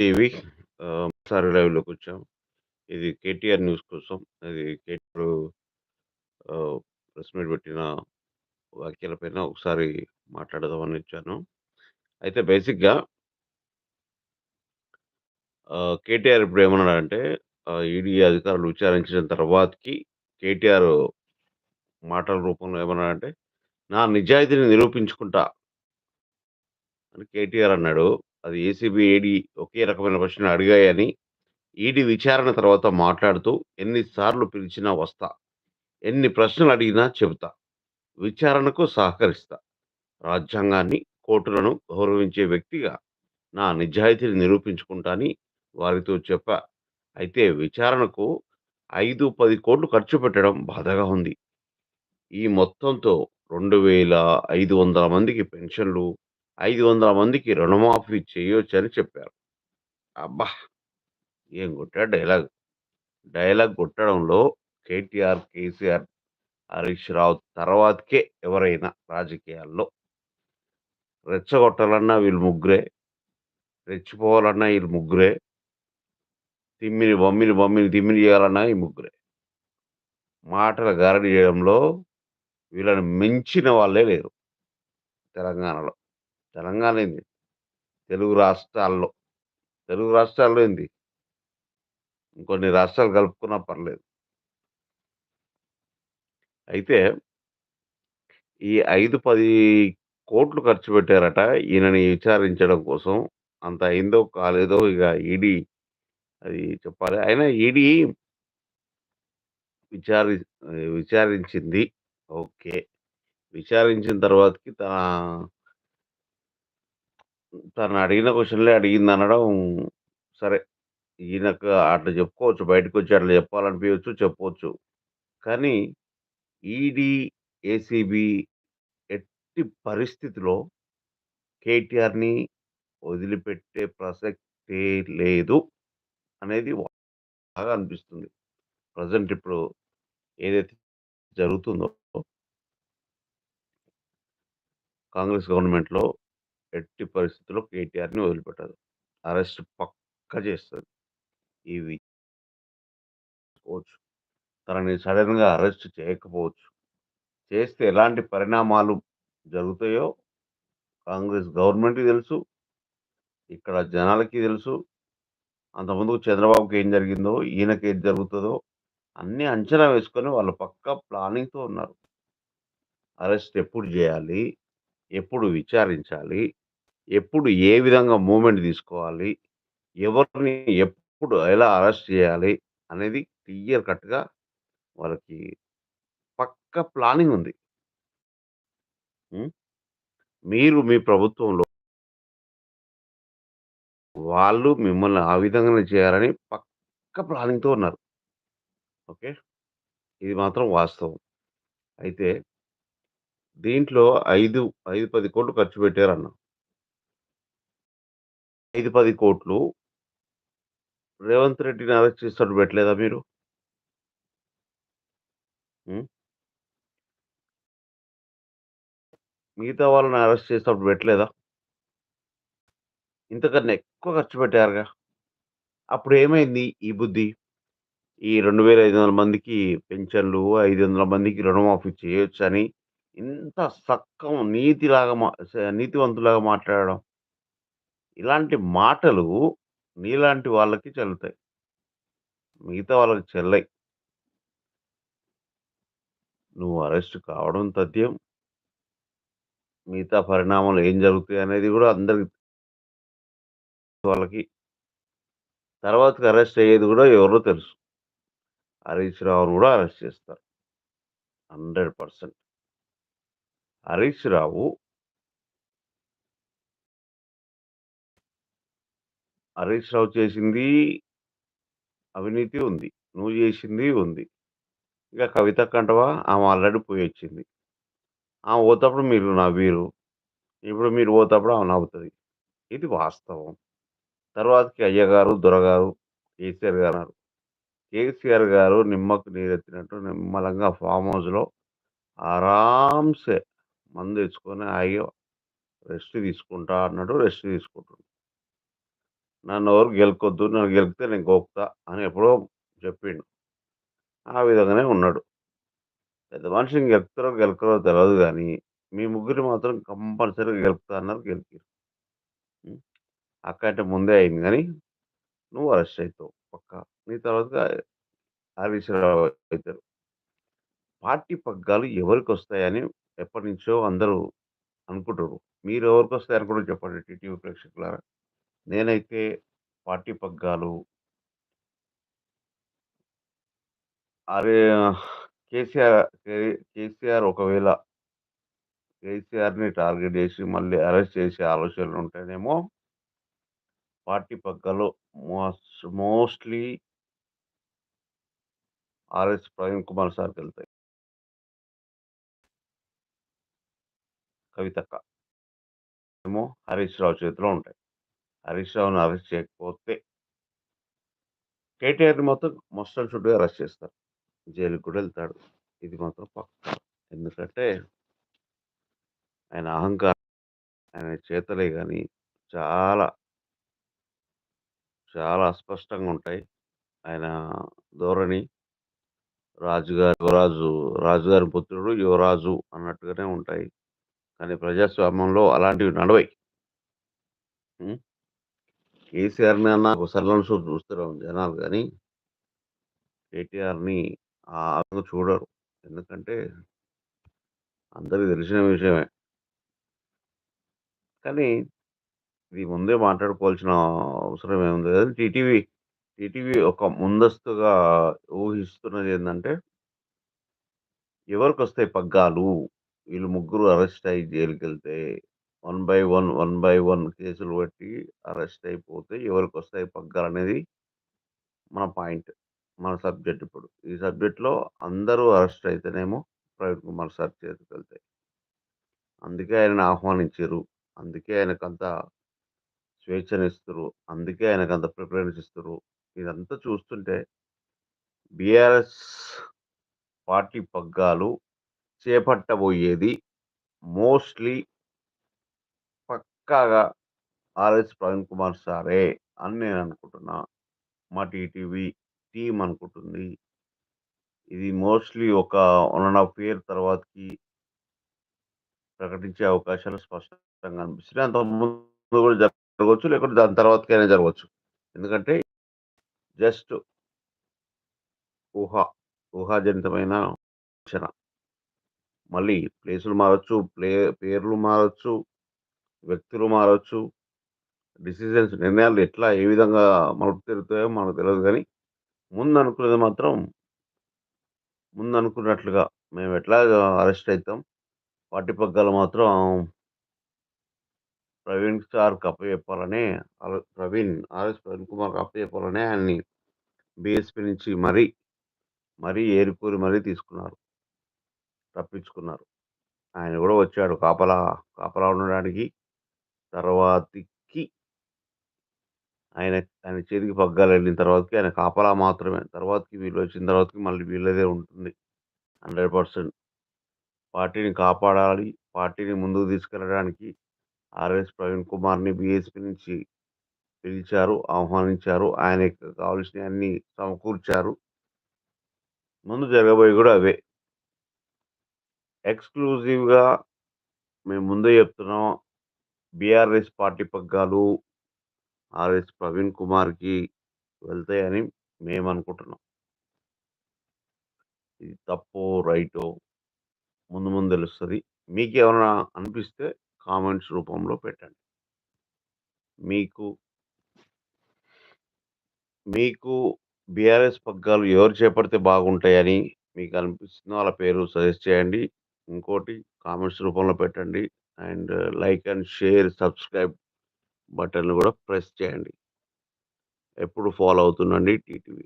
TV ఆహ్, లైవ్లోకి వచ్చాం ఇది కేటీఆర్ న్యూస్ కోసం. అది కేటీఆర్ ప్రెస్ మీట్ పెట్టిన వ్యాఖ్యలపైన ఒకసారి మాట్లాడదామని ఇచ్చాను అయితే బేసిక్‌గా కేటీఆర్ ఇప్పుడు ఏమన్నాడంటే ఈడీ అధికారులు విచారించిన తర్వాతకి కేటీఆర్ మాటల రూపంలో ఏమన్నాడంటే, "నా నిజాయితీని నిరూపించుకుంటా" అని కేటీఆర్ అన్నాడు. అది ఏసీబీ, ఏడీ ఒకే రకమైన ప్రశ్నలు అడిగాయని, ఈడీ విచారణ తర్వాత మాట్లాడుతూ, ఎన్నిసార్లు పిలిచినా వస్తా. ఎన్ని ప్రశ్నలు అడిగినా చెబుతా. విచారణకు సహకరిస్తా. రాజ్యాంగాన్ని, కోర్టులను గౌరవించే వ్యక్తిగా నా నిజాయితీని నిరూపించుకుంటాని వారితో చెప్పా. అయితే విచారణకు 5, 10 కోట్లు ఖర్చు పెట్టడం బాధగా ఉంది. ఈ మొత్తంతో 2500 మందికి పెన్షన్లు, 500 మందికి రుణమాఫీ చేయొచ్చని చెప్పారు. అబ్బా! ఏం కొట్టాడు డైలాగ్. డైలాగ్ కొట్టడంలో కేటీఆర్, కేసీఆర్, హరీష్ రావు తర్వాతకే ఎవరైనా రాజకీయాల్లో. రెచ్చగొట్టాలన్నా వీళ్ళు ముగ్గురే. రెచ్చిపోవాలన్నా వీళ్ళు ముగ్గురే. తిమ్మిని బొమ్మిని బొమ్మిని తిమ్మిని చేయాలన్నా ఈ ముగ్గురే. మాటల గారడి చేయడంలో వీళ్ళని మించిన వాళ్ళే లేరు. తెలంగాణలో. తెలంగాణ ఏంది? తెలుగు రాష్ట్రాల్లో. తెలుగు రాష్ట్రాల్లో ఏంది? ఇంకొన్ని రాష్ట్రాలు కలుపుకున్నా పర్లేదు. అయితే ఈ 5, 10 కోట్లు ఖర్చు పెట్టారట ఈయనని విచారించడం కోసం. అంత అయిందో కాలేదో ఇక ఈడీ అది చెప్పాలి. అయినా ఈడీ విచారి విచారించింది. ఓకే. విచారించిన తర్వాతకి తన తను అడిగిన క్వశ్చన్లే అడిగింది అనడం సరే. ఈయనకు అట్లా చెప్పుకోవచ్చు. బయటకొచ్చి అట్లా చెప్పాలనిపించవచ్చు చెప్పవచ్చు కానీ ఈడీ, ఏసీబీ ఎట్టి పరిస్థితిలో కేటీఆర్‌ని వదిలిపెట్టే ప్రసక్తే లేదు అనేది బాగా అనిపిస్తుంది. ప్రజెంట్ ఇప్పుడు ఏదైతే జరుగుతుందో కాంగ్రెస్ గవర్నమెంట్‌లో ఎట్టి పరిస్థితుల్లో కేటీఆర్‌ని వదిలిపెట్టదు. అరెస్ట్ పక్కా చేస్తది. ఇవి పోవచ్చు. తనని సడెన్‌గా అరెస్ట్ చేయకపోవచ్చు. చేస్తే ఎలాంటి పరిణామాలు జరుగుతాయో కాంగ్రెస్ గవర్నమెంట్‌కి తెలుసు. ఇక్కడ జనాలకి తెలుసు. అంతకుముందు చంద్రబాబుకి ఏం జరిగిందో, ఈయనకి ఏది జరుగుతదో అన్నీ అంచనా వేసుకొని వాళ్ళు పక్కా ప్లానింగ్‌తో ఉన్నారు. అరెస్ట్ ఎప్పుడు చేయాలి ఎప్పుడు విచారించాలి? ఎప్పుడు ఏ విధంగా మూవ్‌మెంట్ తీసుకోవాలి? ఎవరిని ఎప్పుడు ఎలా అరెస్ట్ చేయాలి? అనేది క్లియర్ కట్‌గా వాళ్ళకి పక్కా ప్లానింగ్ ఉంది. మీరు మీ ప్రభుత్వంలో వాళ్ళు మిమ్మల్ని ఆ విధంగానే చేయాలని పక్కా ప్లానింగ్‌తో ఉన్నారు. ఓకే. ఇది మాత్రం వాస్తవం. అయితే దీంట్లో 5, 5, 10 కోట్లు ఖర్చు పెట్టారన్నా 5, 10 కోట్లు రేవంత్ రెడ్డిని అరెస్ట్ చేసేటట్టు పెట్టలేదా మీరు? మిగతా వాళ్ళని అరెస్ట్ చేసినప్పుడు పెట్టలేదా? ఇంతకన్నా ఎక్కువ ఖర్చు పెట్టారుగా. అప్పుడు ఏమైంది ఈ బుద్ధి? ఈ 2500 మందికి పెన్షన్లు, 500 మందికి రుణమాఫీ చేయొచ్చని ఇంత సక్కం నీతిలాగా మా నీతివంతులాగా మాట్లాడడం. ఇలాంటి మాటలు నీలాంటి వాళ్ళకి చెల్లుతాయి. మిగతా వాళ్ళకి చెల్లై నువ్వు అరెస్ట్ కావడం తథ్యం. మిగతా పరిణామాలు ఏం జరుగుతాయి అనేది కూడా అందరికి వాళ్ళకి తర్వాతకి అరెస్ట్ అయ్యేది కూడా ఎవరో తెలుసు. హరీష్ రావును కూడా అరెస్ట్ చేస్తారు. 100%. హరీష్ రావు హరీష్ రావు చేసింది అవినీతి ఉంది. నువ్వు చేసింది ఉంది. ఇక కంటవా ఆమె ఆల్రెడీ పోయొచ్చింది. ఆమె పోతప్పుడు మీరు నవ్వీరు ఇప్పుడు మీరు పోతప్పుడు ఆమె నవ్వుతుంది ఇది వాస్తవం. తర్వాతకి అయ్యగారు, దొరగారు, కేసీఆర్ గారు కేసీఆర్ గారు నిమ్మకు నీరెత్తినట్టు నిమ్మలంగా ఫామ్ హౌస్‌లో ఆరాంసే మందు తెచ్చుకొని హాయిగా రెస్ట్ తీసుకుంటా అన్నట్టు రెస్ట్ నన్ను ఎవరు గెలుకొద్దు నన్ను గెలిపితే నేను గోపుతా అని ఎప్పుడో చెప్పిండు. ఆ విధంగానే ఉన్నాడు. పెద్ద మనిషిని గెలుపుతారో గెలకరో తెలవదు కానీ మీ ముగ్గురిని మాత్రం కంపల్సరీగా గెలుపుతా అన్నారు గెలిపారు హ్మ్. అక్కంటే ముందే అయింది కానీ నువ్వు అరెస్ట్ అవుతావు పక్కా. నీ తర్వాత హరీష్ రావు పార్టీ పగ్గాలు ఎవరికి వస్తాయని ఎప్పటినుంచో అందరూ అనుకుంటారు మీరు ఎవరికి వస్తాయని కూడా చెప్పండి టీటీవీ ప్రేక్షకులారా? నేనైతే పార్టీ పగ్గాలు అరే కేసీఆర్ కే కేసీఆర్ ఒకవేళ కేసీఆర్‌ని టార్గెట్ చేసి మళ్ళీ అరెస్ట్ చేసే ఆలోచనలు ఉంటేనేమో పార్టీ పగ్గాలు most mostly RS Praveen Kumar సార్కి వెళ్తాయి కవితక్క. ఏమో హరీష్ రావు చేతిలో ఉంటాయి. హరీష్ రావుని అరెస్ట్ చేయకపోతే కేటీఆర్‌ని మాత్రం మొస్టల్ షుడ్‌గా అరెస్ట్ చేస్తారు. జైలుకి కూడా వెళ్తాడు ఇది మాత్రం పక్క ఎందుకంటే ఆయన అహంకారం, ఆయన చేతలే కానీ చాలా చాలా అస్పష్టంగా ఉంటాయి. ఆయన ధోరణి రాజుగారు యువరాజు రాజుగారి పుత్రుడు యువరాజు అన్నట్టుగానే ఉంటాయి. కానీ ప్రజాస్వామ్యంలో అలాంటివి నడవై కేసీఆర్‌ని అన్న ఒక సల్లం చూస్తారు జనాలు కానీ కేటీఆర్‌ని ఆ విధంగా చూడరు. ఎందుకంటే అందరికి తెలిసిన విషయమే. కానీ ఇది ముందే మాట్లాడుకోవాల్సిన అవసరం ఏముంది కదా టీటీవీ టీటీవీ ఒక ముందస్తుగా ఊహిస్తున్నది ఏంటంటే ఎవరికి వస్తాయి పగ్గాలు? వీళ్ళు ముగ్గురు అరెస్ట్ అయ్యి జైలుకెళ్తే one by one, one by one కేసులు బట్టి అరెస్ట్ అయిపోతే ఎవరికొస్తాయి పగ్గాలనేది మన పాయింట్. మన సబ్జెక్ట్ ఇప్పుడు. ఈ సబ్జెక్ట్‌లో అందరూ అరెస్ట్ అయితేనేమో ప్రవీణ్ కుమార్ సార్ చేతికెళ్తాయి. అందుకే ఆయనని ఆహ్వానించిర్రు. అందుకే ఆయనకంత స్వేచ్ఛనిస్తుర్రు. అందుకే ఆయనకంత ప్రిఫరెన్స్ ఇస్తుర్రు. ఇదంతా చూస్తుంటే బీఆర్ఎస్ పార్టీ పగ్గాలు చేపట్టబోయేది మోస్ట్‌లీ పక్కాగా ఆర్ఎస్ ప్రవీణ్ కుమార్ సారే అని నేననుకుంటున్నా. మా టీటీవీ టీం అనుకుంటుంది. ఇది మోస్ట్‌లీ ఒక వన్ అండ్ హాఫ్ ఇయర్ తర్వాతకి ప్రకటించే అవకాశాలు స్పష్టంగా అనిపిస్తున్నాయి. అంతకుముందు కూడా జరగవచ్చు. లేకుంటే దాని తర్వాతకైనా జరగవచ్చు. ఎందుకంటే జస్ట్ ఊహ. ఊహాజనితమైన అంచనా. మళ్ళీ ప్లేసులు మారచ్చు ప్లే పేర్లు మారచ్చు వ్యక్తులు మారవచ్చు డిసిజన్స్ నిర్ణయాలు ఎట్లా ఏ విధంగా మలుపు తిరుగుతాయో మనకు కానీ ముందు అనుకునేది మాత్రం ముందు అనుకున్నట్లుగా మేము ఎట్లా అరెస్ట్ అవుతాం పార్టీ పగ్గాలు మాత్రం ప్రవీణ్ సార్‌కి అప్పజెప్పాలని చెప్పాలని ప్రవీణ్ ఆర్ఎస్ ప్రవీణ్ కుమార్‌కి అప్పజెప్పాలని ఆయన్ని బీఎస్పీ నుంచి మరీ, మరీ ఏరుకూరి మరీ తీసుకున్నారు. తప్పించుకున్నారు. ఆయన కూడా వచ్చాడు కాపలా కాపలా ఉండడానికి. తర్వాతకి ఆయన ఆయన చేతికి పగ్గాలెళ్ళిన తర్వాతకి ఆయన కాపలా మాత్రమే. తర్వాతకి వీళ్ళొచ్చిన తర్వాతకి మళ్ళీ వీళ్ళదే ఉంటుంది. 100% పార్టీని కాపాడాలి. పార్టీని ముందుకు తీసుకెళ్ళడానికి ఆర్ఎస్ ప్రవీణ్ కుమార్‌ని బీఎస్పీ నుంచి పిలిచారు. ఆహ్వానించారు. ఆయనకి కావాల్సినయన్నీ సమకూర్చారు. ముందు జరగబోయి కూడా అవే. ఎక్స్‌క్లూజివ్‌గా మేము ముందే చెప్తున్నాం. బీఆర్ఎస్ పార్టీ పగ్గాలు ఆర్ఎస్ ప్రవీణ్ కుమార్‌కి వెళ్తాయని మేము అనుకుంటున్నాం ఇది తప్పో, రైటో ముందు ముందు తెలుస్తుంది మీకు ఏమైనా అనిపిస్తే కామెంట్స్ రూపంలో పెట్టండి. మీకు మీకు బీఆర్ఎస్ పగ్గాలు ఎవరు చేపడితే బాగుంటాయని మీకు అనిపిస్తుందో వాళ్ళ పేరు సజెస్ట్ చేయండి. ఇంకోటి కామెంట్స్ రూపంలో పెట్టండి. And like and share, subscribe button కూడా ప్రెస్ చేయండి. ఎప్పుడు ఫాలో అవుతుండండి టీటీవీ.